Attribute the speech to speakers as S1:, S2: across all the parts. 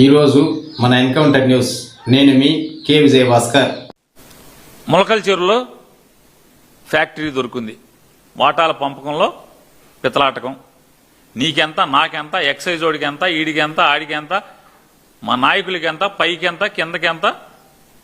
S1: ఈరోజు మన encounter news. నేను మీ కే విజయ భాస్కర్
S2: మొలకల చెరువులో ఫ్యాక్టరీ దొరికింది. వాటాల పంపకంలో పితలాటకం. నీకెంత నాకెంత ఎక్సైజ్ ఓడికి ఎంత ఈడికి ఎంత ఆడికి ఎంత మా నాయకులకి ఎంత పైకి ఎంత కిందకి ఎంత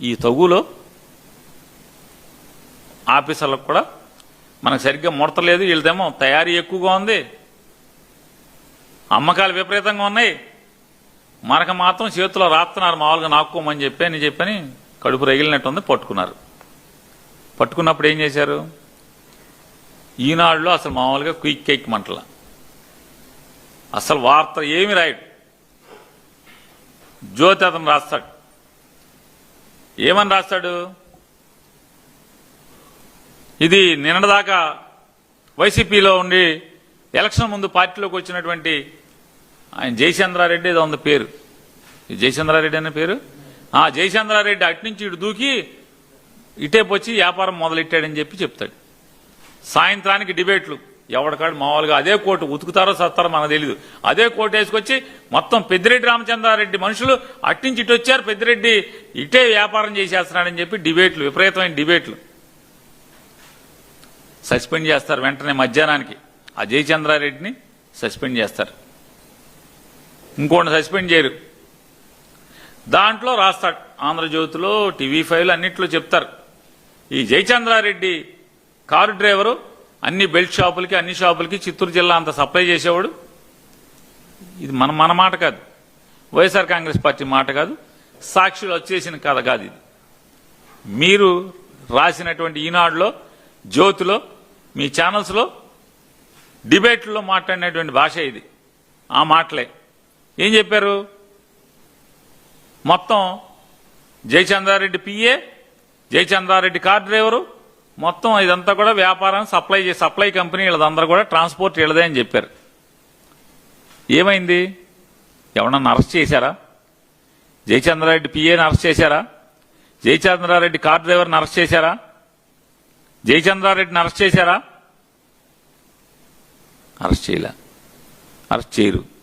S2: ఈ తగులో ఆఫీసర్లకు కూడా మనకు సరిగ్గా ముడతలేదు. వీళ్ళదేమో తయారీ ఎక్కువగా ఉంది. అమ్మకాలు విపరీతంగా ఉన్నాయి. మనకు మాత్రం చేతిలో రాస్తున్నారు మామూలుగా నాక్కోమని చెప్పి అని చెప్పని కడుపు రగిలినట్టుంది పట్టుకున్నారు. పట్టుకున్నప్పుడు ఏం చేశారు? ఈనాడులో అసలు మామూలుగా క్విక్ కేక్ మంటల. అసలు వార్త ఏమి రాయడు. జ్యోతి అతను రాస్తాడు. ఏమని రాస్తాడు? ఇది నిన్నటిదాకా వైసీపీలో ఉండి ఎలక్షన్ ముందు పార్టీలోకి వచ్చినటువంటి ఆయన జయచంద్రారెడ్డి ఏదో ఉంది పేరు. జయచంద్రారెడ్డి అనే పేరు? ఆ జయచంద్రారెడ్డి అటు నుంచి ఇటు దూకి ఇటేపు వచ్చి వ్యాపారం మొదలెట్టాడని చెప్పి చెప్తాడు. సాయంత్రానికి డిబేట్లు. ఎవడకాడు మామూలుగా అదే కోటు ఉతుకుతారో సత్తారో మనకు తెలియదు అదే కోటు వేసుకొచ్చి మొత్తం పెద్దిరెడ్డి రామచంద్రారెడ్డి మనుషులు అట్టించి ఇటు వచ్చారు. పెద్దిరెడ్డి ఇటే వ్యాపారం చేసేస్తున్నాడని చెప్పి డిబేట్లు విపరీతమైన డిబేట్లు. సస్పెండ్ చేస్తారు వెంటనే మధ్యాహ్నానికి. ఆ జయచంద్రారెడ్డిని సస్పెండ్ చేస్తారు. ఇంకోటి సస్పెండ్ చేయరు. దాంట్లో రాస్తాడు ఆంధ్రజ్యోతిలో టీవీ ఫైవ్ అన్నిట్లో చెప్తారు. ఈ జయచంద్రారెడ్డి కారు డ్రైవరు అన్ని బెల్ట్ షాపులకి అన్ని షాపులకి చిత్తూరు జిల్లా అంత సప్లై చేసేవాడు. ఇది మన మన మాట కాదు. వైఎస్ఆర్ కాంగ్రెస్ పార్టీ మాట కాదు. సాక్షులు వచ్చేసిన కథ కాదు ఇది. మీరు రాసినటువంటి ఈనాడులో జ్యోతిలో మీ ఛానల్స్లో డిబేట్లో మాట్లాడినటువంటి భాష ఇది. ఆ మాటలే. ఏం చెప్పారు? మొత్తం Jayachandra Reddy PA Jayachandra Reddy car driver మొత్తం ఇదంతా కూడా వ్యాపారం సప్లై సప్లై కంపెనీ వీళ్ళదందరూ కూడా ట్రాన్స్పోర్ట్ వీళ్ళదే అని చెప్పారు. ఏమైంది? ఎవరన్నా అరెస్ట్ చేశారా? జయచంద్రారెడ్డి పిఏని అరెస్ట్ చేశారా? జయచంద్రారెడ్డి కార్ డ్రైవర్ని అరెస్ట్ చేశారా? జయచంద్రారెడ్డిని అరెస్ట్ చేశారా? అరెస్ట్ చేయలే. అరెస్ట్ చేయరు.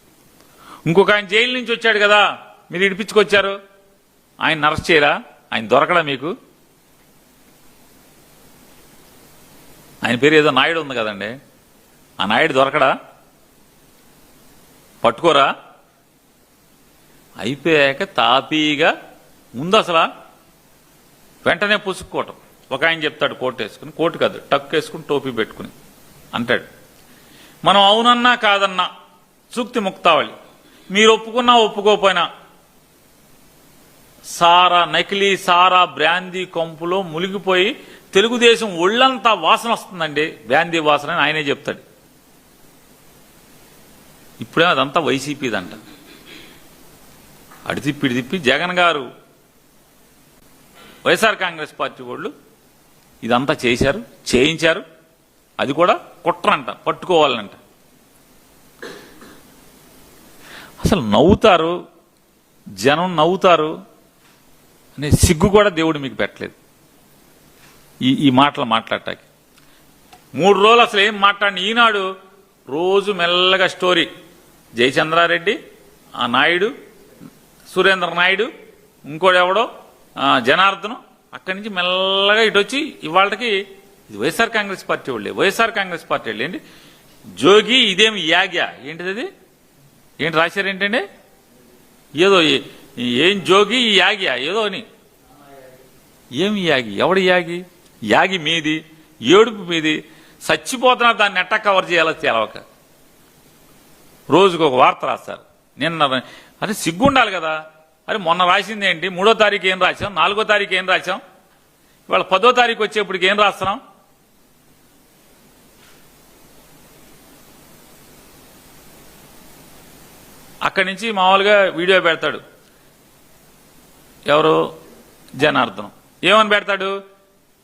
S2: ఇంకొక ఆయన జైలు నుంచి వచ్చాడు కదా మీరు ఇడిపించుకొచ్చారు. ఆయన అరెస్ట్ చేయరా? ఆయన దొరకడా మీకు? ఆయన పేరు ఏదో నాయుడు ఉంది కదండి. ఆ నాయుడు దొరకడా? పట్టుకోరా? అయిపోయాక తాపీగా ముందు అసలా వెంటనే పుసుక్కోవటం. ఒక ఆయన చెప్తాడు కోట్ వేసుకుని కోటు కాదు టక్ వేసుకుని టోపీ పెట్టుకుని. అంటాడు మనం అవునన్నా కాదన్నా సూక్తి ముక్తావళి. మీరు ఒప్పుకున్నా ఒప్పుకోపోయినా సారా నకిలీ సారా బ్రాందీ కొంపులో మునిగిపోయి తెలుగుదేశం ఒళ్ళంతా వాసన వస్తుందండి. బ్రాందీ వాసన అని ఆయనే చెప్తాడు. ఇప్పుడే అదంతా వైసీపీదంట. అడి తిప్పి తిప్పి జగన్ గారు వైఎస్ఆర్ కాంగ్రెస్ పార్టీ వాళ్ళు ఇదంతా చేశారు చేయించారు. అది కూడా కుట్రంట పట్టుకోవాలంట. అసలు నవ్వుతారు? జనం నవ్వుతారు? అనే సిగ్గు కూడా దేవుడు మీకు పెట్టలేదు. ఈ ఈ మాటలు మాట్లాడటానికి. మూడు రోజులు అసలు ఏం మాట్లాడిన? ఈనాడు రోజు మెల్లగా స్టోరీ. జయచంద్రారెడ్డి ఆ నాయుడు సురేంద్ర నాయుడు ఇంకోటి ఎవడో జనార్దనం అక్కడి నుంచి మెల్లగా ఇటు వచ్చి ఇవాళకి ఇది వైఎస్ఆర్ కాంగ్రెస్ పార్టీ వాళ్ళే. వైఎస్ఆర్ కాంగ్రెస్ పార్టీ వాళ్ళు. ఏంటి? జోగి ఇదేమి యాగ్యా? ఏంటిది ఏంటి రాశారు ఏంటండి? ఏదో ఏం జోగి ఈ యాగ్యా ఏదో అని. ఏమి యాగి? ఎవడు యాగి? యాగి మీది ఏడుపు మీది. చచ్చిపోతున్నా దాన్ని ఎట్టా కవర్ చేయాలో తెలవక. రోజుకు ఒక వార్త రాస్తారు నిన్న అరే సిగ్గుండాలి కదా. అరే మొన్న రాసింది ఏంటి మూడో తారీఖు ఏం రాసాం నాలుగో తారీఖు ఏం రాసాం ఇవాళ పదో తారీఖు వచ్చేప్పటికి ఏం రాస్తున్నాం? అక్కడి నుంచి మామూలుగా వీడియో పెడతాడు. ఎవరు? జనార్దనం. ఏమని పెడతాడు?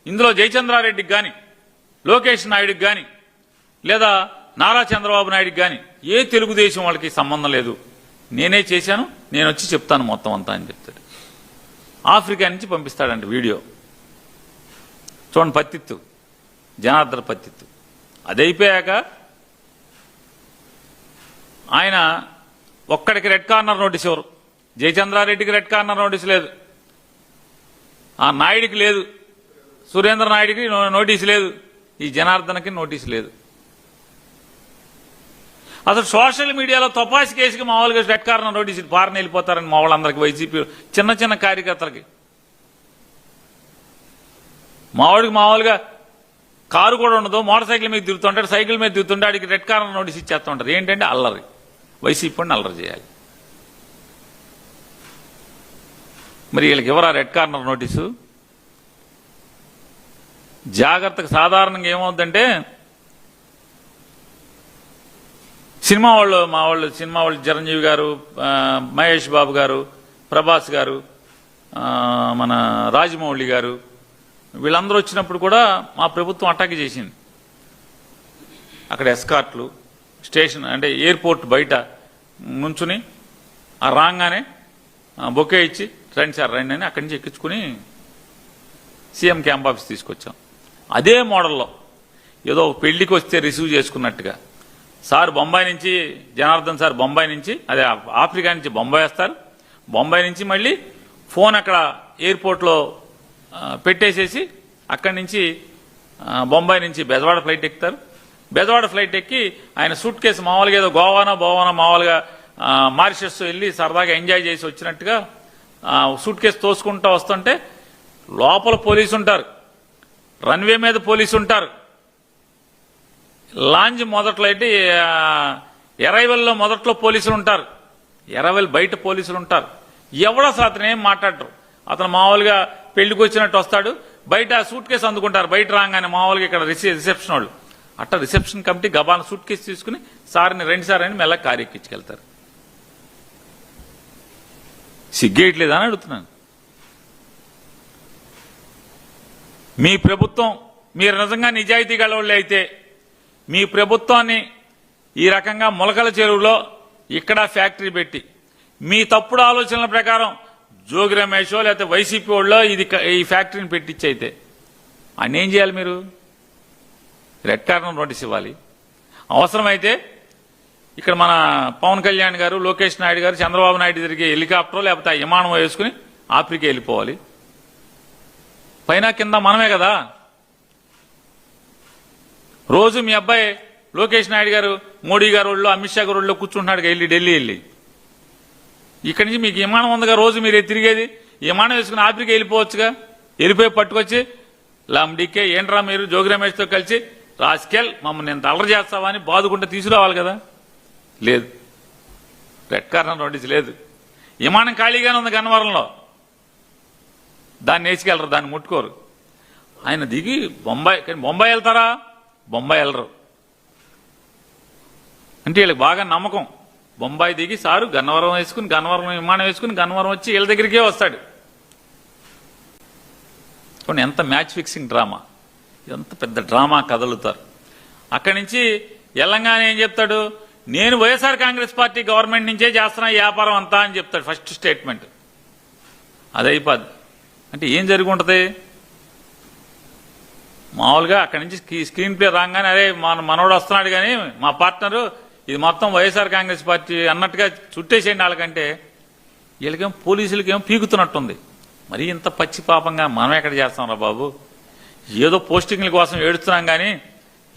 S2: ఇందులో జయచంద్రారెడ్డికి కానీ లోకేష్ నాయుడికి కానీ లేదా నారా చంద్రబాబు నాయుడికి కానీ ఏ తెలుగుదేశం వాళ్ళకి సంబంధం లేదు. నేనే చేశాను నేను వచ్చి చెప్తాను మొత్తం అంతా అని చెప్తాడు. ఆఫ్రికా నుంచి పంపిస్తాడండి వీడియో. చూడండి పత్తిత్తు. జనార్దన పత్తిత్తు. అది అయిపోయాక ఆయన ఒక్కడికి రెడ్ కార్నర్ నోటీస్ ఎవరు? జయచంద్రారెడ్డికి రెడ్ కార్నర్ నోటీస్ లేదు. ఆ నాయుడికి లేదు. సురేంద్ర నాయుడికి నోటీస్ లేదు. ఈ జనార్దన్కి నోటీస్ లేదు. అసలు సోషల్ మీడియాలో తపాసి కేసుకి మామూలుగా రెడ్ కార్నర్ నోటీస్ పారని వెళ్ళిపోతారని మా వాళ్ళందరికీ వైసీపీ చిన్న చిన్న కార్యకర్తలకి. మావాడికి మామూలుగా కారు కూడా ఉండదు మోటార్ సైకిల్ మీద తిరుగుతుంటాడు సైకిల్ మీద తిరుగుతుంటే ఆడికి రెడ్ కార్నర్ నోటీస్ ఇచ్చేస్తుంటారు ఏంటంటే అల్లరి. వైసీపీ అల్లరి చేయాలి. మరి వీళ్ళకి ఎవరా రెడ్ కార్నర్ నోటీసు? జాగ్రత్తగా సాధారణంగా ఏమవుతుందంటే సినిమా వాళ్ళు మా వాళ్ళు సినిమా వాళ్ళు చిరంజీవి గారు మహేష్ బాబు గారు ప్రభాస్ గారు మన రాజమౌళి గారు వీళ్ళందరూ వచ్చినప్పుడు కూడా మా ప్రభుత్వం అటాక్ చేసింది. అక్కడ ఎస్కార్ట్లు స్టేషన్ అంటే ఎయిర్పోర్ట్ బయట నుంచుని ఆ రాగానే బొకే ఇచ్చి రండి సార్ రండి అని అక్కడి నుంచి ఎక్కించుకుని సీఎం క్యాంప్ ఆఫీస్ తీసుకొచ్చాం. అదే మోడల్లో ఏదో పెళ్ళికి వస్తే రిసీవ్ చేసుకున్నట్టుగా. సార్ బొంబాయి నుంచి జనార్దన్ సార్ బొంబాయి నుంచి అదే ఆఫ్రికా నుంచి బొంబాయి వస్తారు. బొంబాయి నుంచి మళ్ళీ ఫోన్ అక్కడ ఎయిర్పోర్ట్లో పెట్టేసేసి అక్కడి నుంచి బొంబాయి నుంచి బెజవాడ ఫ్లైట్ ఎక్కుతారు. బెజవాడ ఫ్లైట్ ఎక్కి ఆయన సూట్ కేసు మామూలుగా ఏదో గోవానో బోవానో మామూలుగా మారిషస్ వెళ్ళి సరదాగా ఎంజాయ్ చేసి వచ్చినట్టుగా సూట్ కేసు తోసుకుంటూ వస్తుంటే లోపల పోలీసు ఉంటారు. రన్వే మీద పోలీసు ఉంటారు. లాంజ్ మొదట్లో అయితే ఎరైవల్లో మొదట్లో పోలీసులు ఉంటారు. ఎరైవల్ బయట పోలీసులు ఉంటారు. ఎవడో అసలు అతను ఏం మాట్లాడరు. అతను మామూలుగా పెళ్ళికి వచ్చినట్టు వస్తాడు. బయట సూట్ కేసు అందుకుంటారు. బయట రాగానే మామూలుగా ఇక్కడ రిసెప్షన్ వాళ్ళు. అట్లా రిసెప్షన్ కమిటీ గబాన సూట్ కేసు తీసుకుని సార్ని రెండు సార్ అని మెల్ల కారు సిగ్గేయట్లేదని సిగ్గేయట్లేదా అని అడుగుతున్నాను. మీ ప్రభుత్వం మీరు నిజంగా నిజాయితీ గలవాళ్ళు అయితే మీ ప్రభుత్వాన్ని ఈ రకంగా మొలకల చెరువులో ఇక్కడ ఫ్యాక్టరీ పెట్టి మీ తప్పుడు ఆలోచనల ప్రకారం జోగి రమేషో లేకపోతే వైసీపీ వాళ్ళో ఇది ఈ ఫ్యాక్టరీని పెట్టించి అయితే ఆయన ఏం చేయాలి మీరు? రెడ్ కార్నర్ నోటీస్ ఇవ్వాలి. అవసరమైతే ఇక్కడ మన పవన్ కళ్యాణ్ గారు లోకేష్ నాయుడు గారు చంద్రబాబు నాయుడు తిరిగే హెలికాప్టర్ లేకపోతే ఆ విమానం వేసుకుని ఆఫ్రికా వెళ్ళిపోవాలి. పైన కింద మనమే కదా. రోజు మీ అబ్బాయి లోకేష్ నాయుడు గారు మోడీ గారు ఒళ్ళు అమిత్ షా గారు ఒళ్ళు కూర్చుంటున్నాడు వెళ్ళి ఢిల్లీ వెళ్ళి. ఇక్కడి నుంచి మీకు విమానం ఉందిగా రోజు మీరు తిరిగేది? విమానం వేసుకుని ఆఫ్రికా వెళ్ళిపోవచ్చుగా. వెళ్ళిపోయి పట్టుకొచ్చి లాంబడికే ఏంట్రా మీరు జోగి రమేష్తో కలిసి రాస్కెల్ మమ్మల్ని ఎంత అల్లరి చేస్తావా అని బాదుకుంటే తీసుకురావాలి కదా? లేదు. రెడ్ కార్నర్ నోటీస్ లేదు. విమానం ఖాళీగానే ఉంది గన్నవరంలో. దాన్ని వేసుకెళ్ళరు దాన్ని ముట్టుకోరు. ఆయన దిగి బొంబాయి కానీ బొంబాయి వెళ్తారా? బొంబాయి వెళ్ళరు. అంటే వీళ్ళకి బాగా నమ్మకం. బొంబాయి దిగి సారు గన్నవరం వేసుకుని గన్నవరం విమానం వేసుకుని గన్నవరం వచ్చి వీళ్ళ దగ్గరికే వస్తాడు. కొన్ని ఎంత మ్యాచ్ ఫిక్సింగ్ డ్రామా. ఎంత పెద్ద డ్రామా కదలుతారు. అక్కడి నుంచి ఎల్లంగానే ఏం చెప్తాడు? నేను వైఎస్ఆర్ కాంగ్రెస్ పార్టీ గవర్నమెంట్ నుంచే చేస్తున్నా వ్యాపారం అంతా అని చెప్తాడు ఫస్ట్ స్టేట్మెంట్. అదైపోద్ది అయిపోద్ది అంటే ఏం జరిగి ఉంటుంది మామూలుగా అక్కడి నుంచి స్క్రీన్ ప్లే రాగానే అరే మన మనోడు వస్తున్నాడు కానీ మా పార్ట్నరు ఇది మొత్తం వైఎస్ఆర్ కాంగ్రెస్ పార్టీ అన్నట్టుగా చుట్టేసేయండి వాళ్ళకంటే వీళ్ళకేం పోలీసులకేం పీకుతున్నట్టుంది. మరి ఇంత పచ్చి పాపంగా మనం ఎక్కడ చేస్తాం రా బాబు? ఏదో పోస్టింగ్ల కోసం ఏడుస్తున్నాం కానీ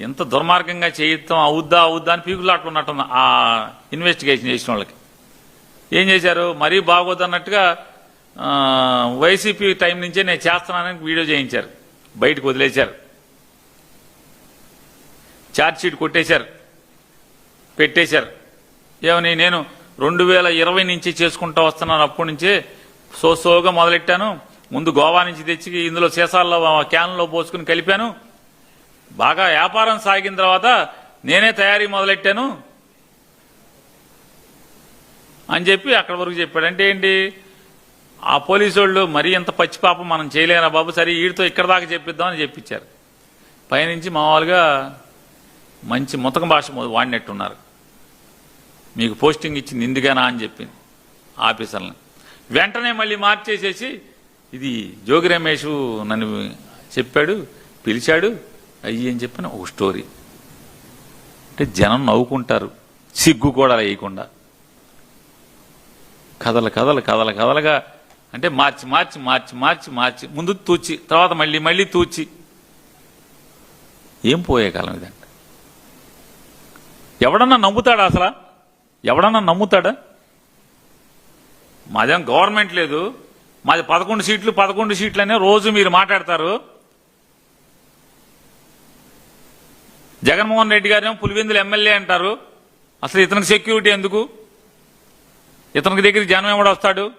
S2: ఎంత దుర్మార్గంగా చేయిద్దాం అవుద్దా అవుద్దా అని పీకులాట్టున్నట్టుంది ఆ ఇన్వెస్టిగేషన్ చేసిన వాళ్ళకి. ఏం చేశారు? మరీ బాగోదన్నట్టుగా వైసీపీ టైం నుంచే నేను చేస్తున్నానని వీడియో చేయించారు. బయటకు వదిలేశారు. ఛార్జ్షీట్ కొట్టేశారు. పెట్టేశారు. ఏమని నేను రెండు వేల ఇరవై నుంచి చేసుకుంటూ వస్తున్నాను. అప్పటి నుంచే సో సోగా మొదలెట్టాను. ముందు గోవా నుంచి తెచ్చి ఇందులో సీసాల్లో క్యాన్లో పోసుకుని కలిపాను. బాగా వ్యాపారం సాగిన తర్వాత నేనే తయారీ మొదలెట్టాను అని చెప్పి అక్కడి వరకు చెప్పాడు. అంటే ఏంటి? ఆ పోలీసు వాళ్ళు మరీ ఎంత పచ్చి పాపం మనం చేయలేరా బాబు? సరే వీడితో ఇక్కడ దాకా చెప్పిద్దామని చెప్పించారు పైనుంచి మామూలుగా మంచి ముతక భాష వాడినట్టున్నారు. మీకు పోస్టింగ్ ఇచ్చింది ఇందుకేనా అని చెప్పింది ఆఫీసర్లని. వెంటనే మళ్ళీ మార్చేసేసి ఇది జోగి రమేష్ నన్ను చెప్పాడు పిలిచాడు అయ్యి అని చెప్పిన ఒక స్టోరీ అంటే జనం నవ్వుకుంటారు సిగ్గు కూడా వేయకుండా కథలు కథలు కథలు కథలుగా అంటే మార్చి మార్చి మార్చి మార్చి మార్చి ముందు తూచి తర్వాత మళ్ళీ మళ్ళీ తూచి. ఏం పోయే కాలం ఇదంట ఎవడన్నా నమ్ముతాడా అసలు? ఎవడన్నా నమ్ముతాడా? మాదేం గవర్నమెంట్ లేదు. మాది పదకొండు సీట్లు పదకొండు సీట్లు అనే రోజు మీరు మాట్లాడతారు. జగన్మోహన్ రెడ్డి గారేమో పులివెందులు ఎమ్మెల్యే అంటారు. అసలు ఇతనికి సెక్యూరిటీ ఎందుకు? ఇతనికి దగ్గర జనం ఎవడు వస్తాడు?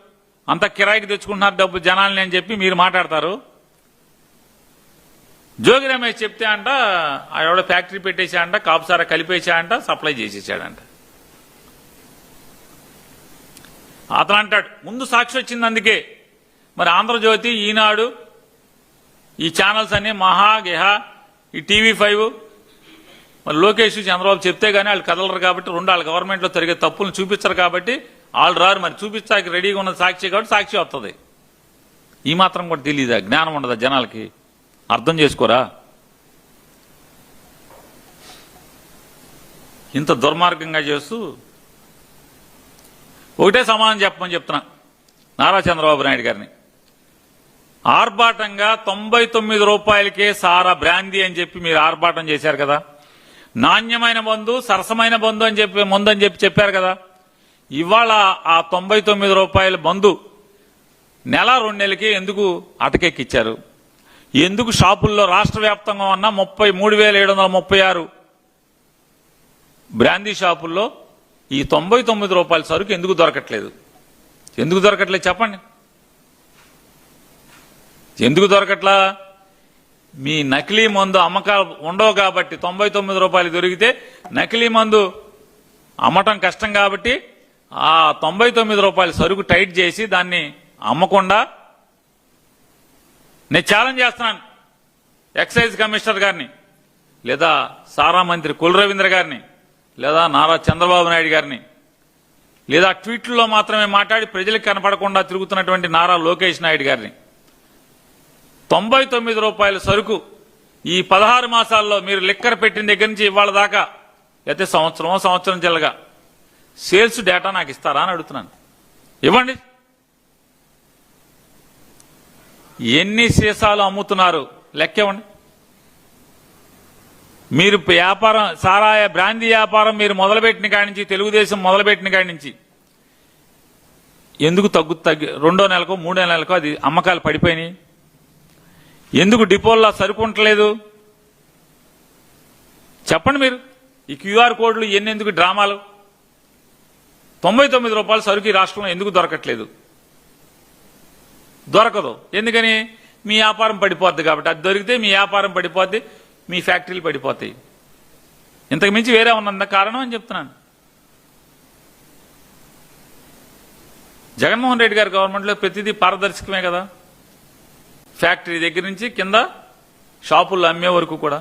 S2: అంత కిరాయికి తెచ్చుకుంటున్నారు డబ్బు జనాలని అని చెప్పి మీరు మాట్లాడతారు. జోగి రమేష్ చెప్తే అంట ఆవిడ ఫ్యాక్టరీ పెట్టేశా అంట కాపుసారా కలిపేసా అంట సప్లై చేసేసాడంట అతను అంటాడు ముందు సాక్షి వచ్చింది అందుకే. మరి ఆంధ్రజ్యోతి ఈనాడు ఈ ఛానల్స్ అన్ని మహా గెహ ఈ టీవీ ఫైవ్ మరి లోకేష్ చంద్రబాబు చెప్తే గానీ వాళ్ళు కదలరు కాబట్టి రెండు వాళ్ళ గవర్నమెంట్లో జరిగే తప్పులను చూపించరు కాబట్టి వాళ్ళు రారు. మరి చూపించాక రెడీగా ఉన్న సాక్షి కాబట్టి సాక్షి వస్తుంది ఈ మాత్రం కూడా తెలియదా జ్ఞానం ఉండదా జనాలకి? అర్థం చేసుకోరా? ఇంత దుర్మార్గంగా చేస్తూ ఒకటే సమానం చెప్పమని చెప్తున్నా నారా చంద్రబాబు నాయుడు గారిని. ఆర్భాటంగా తొంభై తొమ్మిది రూపాయలకే సారా బ్రాందీ అని చెప్పి మీరు ఆర్భాటం చేశారు కదా. నాణ్యమైన మందు సరసమైన మందు అని చెప్పి మందు అని చెప్పి చెప్పారు కదా. ఇవాళ ఆ తొంభై తొమ్మిది రూపాయల మందు నెల రెండు నెలలకి ఎందుకు అటకెక్కిచ్చారు? ఎందుకు షాపుల్లో రాష్ట్ర వ్యాప్తంగా ఉన్న ముప్పై మూడు వేల ఏడు వందల ముప్పై ఆరు బ్రాందీ షాపుల్లో ఈ తొంభై తొమ్మిది రూపాయల సరుకు ఎందుకు దొరకట్లేదు? ఎందుకు దొరకట్లేదు చెప్పండి. ఎందుకు దొరకట్లా? మీ నకిలీ మందు అమ్మకాలు ఉండవు కాబట్టి తొంభై తొమ్మిది రూపాయలు దొరికితే నకిలీ మందు అమ్మటం కష్టం కాబట్టి ఆ తొంభై తొమ్మిది రూపాయలు సరుకు టైట్ చేసి దాన్ని అమ్మకుండా నేను ఛాలెంజ్ చేస్తున్నాను ఎక్సైజ్ కమిషనర్ గారిని లేదా సారా మంత్రి కుల రవీంద్ర గారిని లేదా నారా చంద్రబాబు నాయుడు గారిని లేదా ట్వీట్లో మాత్రమే మాట్లాడి ప్రజలకు కనపడకుండా తిరుగుతున్నటువంటి నారా లోకేష్ నాయుడు గారిని. తొంభై తొమ్మిది రూపాయల సరుకు ఈ పదహారు మాసాల్లో మీరు లిక్కర్ పెట్టిన దగ్గర నుంచి ఇవాళ దాకా అయితే సంవత్సరమో సంవత్సరం చెల్లగా సేల్స్ డేటా నాకు ఇస్తారా అని అడుగుతున్నాను. ఇవ్వండి. ఎన్ని సీసాలు అమ్ముతున్నారు? లెక్క ఇవ్వండి. మీరు వ్యాపారం సారాయ బ్రాందీ వ్యాపారం మీరు మొదలుపెట్టిన కాడి నుంచి తెలుగుదేశం మొదలుపెట్టిన కాడి నుంచి. ఎందుకు తగ్గు తగ్గి రెండో నెలకో మూడో నెలకో అది అమ్మకాలు పడిపోయినాయి? ఎందుకు డిపోల్లో సరుకుంటలేదు చెప్పండి మీరు. ఈ క్యూఆర్ కోడ్లు ఎన్ని ఎందుకు డ్రామాలు? తొంభై తొమ్మిది రూపాయలు సరుకు ఈ రాష్ట్రంలో ఎందుకు దొరకట్లేదు? దొరకదు. ఎందుకని? మీ వ్యాపారం పడిపోద్ది కాబట్టి. అది దొరికితే మీ వ్యాపారం పడిపోద్ది మీ ఫ్యాక్టరీలు పడిపోతాయి. ఇంతకు మించి వేరే ఉన్నంత కారణం అని చెప్తున్నాను. జగన్మోహన్ రెడ్డి గారి గవర్నమెంట్లో ప్రతిదీ పారదర్శకమే కదా? ఫ్యాక్టరీ దగ్గర నుంచి కింద షాపుల్లో అమ్మే వరకు కూడా.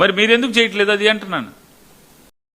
S2: మరి మీరెందుకు చేయట్లేదు అది అంటున్నాను.